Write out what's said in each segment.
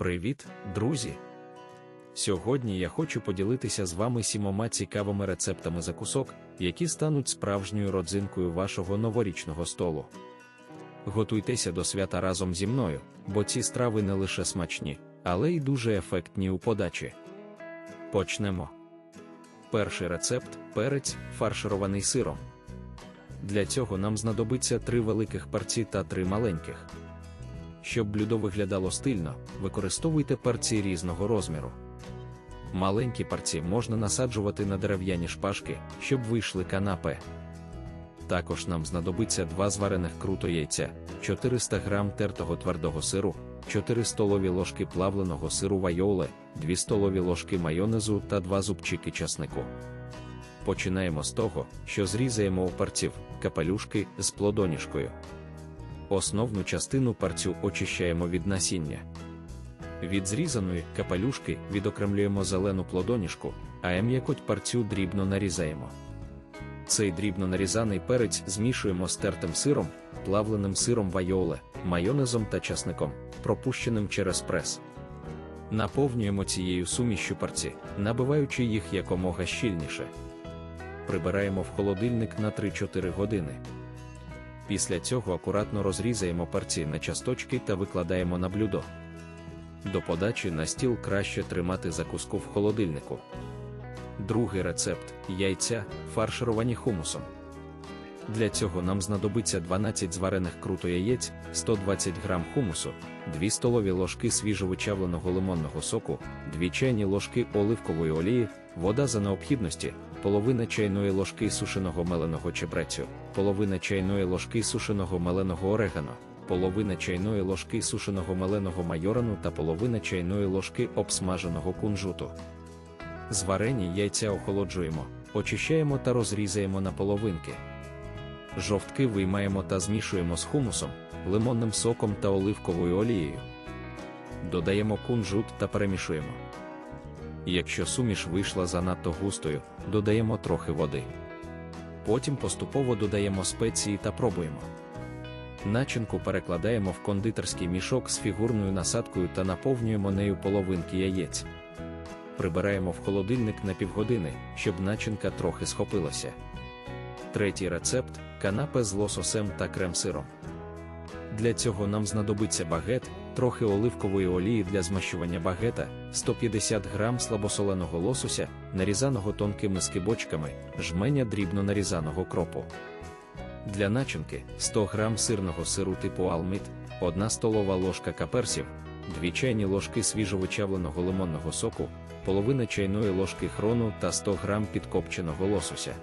Привіт, друзі! Сьогодні я хочу поділитися з вами сімома цікавими рецептами закусок, які стануть справжньою родзинкою вашого новорічного столу. Готуйтеся до свята разом зі мною, бо ці страви не лише смачні, але й дуже ефектні у подачі. Почнемо. Перший рецепт перець, фарширований сиром. Для цього нам знадобиться три великих парці та три маленьких. Щоб блюдо виглядало стильно, використовуйте парці різного розміру. Маленькі парці можна насаджувати на дерев'яні шпажки, щоб вийшли канапе. Також нам знадобиться два зварених круто яйця, 400 г тертого твердого сиру, 4 столові ложки плавленого сиру вайоле, 2 столові ложки майонезу та 2 зубчики часнику. Починаємо з того, що зрізаємо у парців капелюшки з плодоніжкою. Основну частину парцю очищаємо від насіння. Від зрізаної капелюшки відокремлюємо зелену плодоніжку, а м'якоть парцю дрібно нарізаємо. Цей дрібно нарізаний перець змішуємо з тертим сиром, плавленим сиром вайоле, майонезом та часником, пропущеним через прес. Наповнюємо цією сумішю парці, набиваючи їх якомога щільніше. Прибираємо в холодильник на 3-4 години. Після цього акуратно розрізаємо парці на часточки та викладаємо на блюдо. До подачі на стіл краще тримати закуску в холодильнику. Другий рецепт яйця, фаршировані хумусом. Для цього нам знадобиться 12 зварених круто яєць, 120 г хумусу, 2 столові ложки свіжовичавленого лимонного соку, 2 чайні ложки оливкової олії, вода за необхідності, половина чайної ложки сушеного меленого чебрецю, половина чайної ложки сушеного меленого орегано, половина чайної ложки сушеного меленого майорану та половина чайної ложки обсмаженого кунжуту. Зварені яйця охолоджуємо, очищаємо та розрізаємо на половинки. Жовтки виймаємо та змішуємо з хумусом, лимонним соком та оливковою олією. Додаємо кунжут та перемішуємо. Якщо суміш вийшла занадто густою, додаємо трохи води. Потім поступово додаємо спеції та пробуємо. Начинку перекладаємо в кондитерський мішок з фігурною насадкою та наповнюємо нею половинки яєць. Прибираємо в холодильник на півгодини, щоб начинка трохи схопилася. Третій рецепт канапе з лососем та крем-сиром. Для цього нам знадобиться багет, трохи оливкової олії для змащування багета, 150 г слабосоленого лосося, нарізаного тонкими скибочками, жменя дрібно нарізаного кропу. Для начинки 100 г сирного сиру типу алміт, 1 столова ложка каперсів, 2 чайні ложки свіжовичавленого лимонного соку, половина чайної ложки хрону та 100 г підкопченого лосося.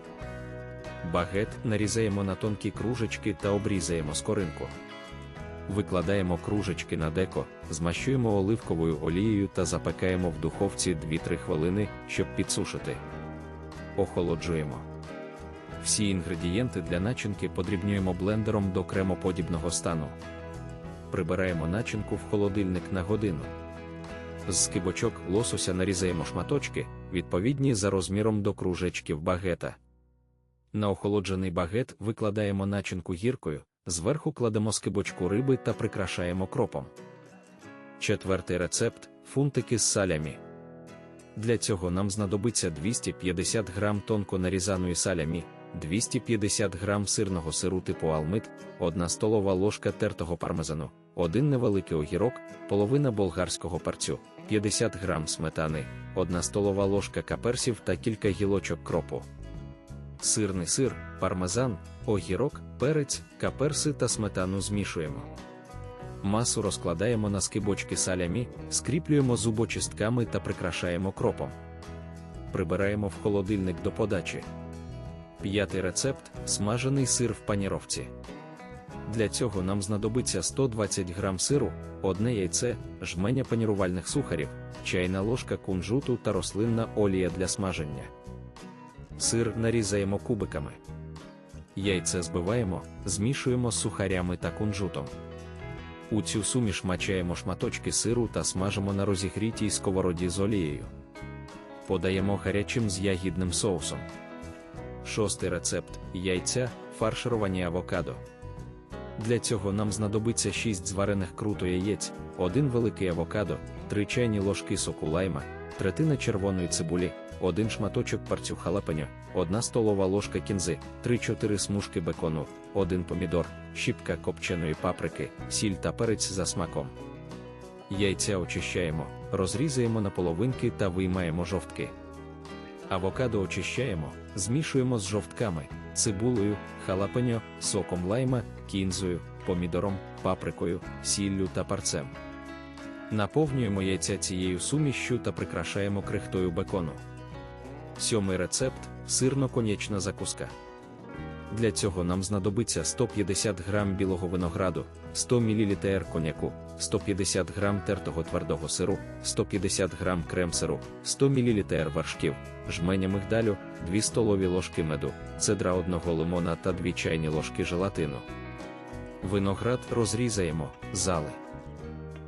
Багет нарізаємо на тонкі кружечки та обрізаємо скоринку. Викладаємо кружечки на деко, змащуємо оливковою олією та запекаємо в духовці 2-3 хвилини, щоб підсушити. Охолоджуємо. Всі інгредієнти для начинки подрібнюємо блендером до кремоподібного стану. Прибираємо начинку в холодильник на годину. З скибочок лосося нарізаємо шматочки, відповідні за розміром до кружечків багета. На охолоджений багет викладаємо начинку гіркою, зверху кладемо скибочку риби та прикрашаємо кропом. Четвертий рецепт фунтики з салямі. Для цього нам знадобиться 250 г тонко нарізаної салямі, 250 г сирного сиру типу алмит, 1 столова ложка тертого пармезану, один невеликий огірок, половина болгарського парцю, 50 г сметани, 1 столова ложка каперсів та кілька гілочок кропу. Сирний сир, пармезан, огірок, перець, каперси та сметану змішуємо. Масу розкладаємо на скибочки салямі, скріплюємо зубочистками та прикрашаємо кропом. Прибираємо в холодильник до подачі. П'ятий рецепт смажений сир в паніровці. Для цього нам знадобиться 120 г сиру, одне яйце, жменя панірувальних сухарів, чайна ложка кунжуту та рослинна олія для смаження. Сир нарізаємо кубиками. Яйце збиваємо, змішуємо з сухарями та кунжутом. У цю суміш мачаємо шматочки сиру та смажимо на розігрітій сковороді з олією. Подаємо гарячим з ягідним соусом. Шостий рецепт яйця, фаршировані авокадо. Для цього нам знадобиться 6 зварених круто яєць, один великий авокадо, 3 чайні ложки соку лайма, третина червоної цибулі, один шматочок парцю халапеньо, 1 столова ложка кінзи, 3-4 смужки бекону, один помідор, щіпка копченої паприки, сіль та перець за смаком. Яйця очищаємо, розрізаємо на половинки та виймаємо жовтки. Авокадо очищаємо, змішуємо з жовтками, цибулею, халапеньо, соком лайма, кінзою, помідором, паприкою, сіллю та парцем. Наповнюємо яйця цією сумішшю та прикрашаємо крихтою бекону. Сьомий рецепт сирно-конячна закуска. Для цього нам знадобиться 150 г білого винограду, 100 мл коньяку, 150 г тертого твердого сиру, 150 г крем-сиру, 100 мл вершків, жменя мигдалю, 2 столові ложки меду, цедра одного лимона та 2 чайні ложки желатину. Виноград розрізаємо, зали.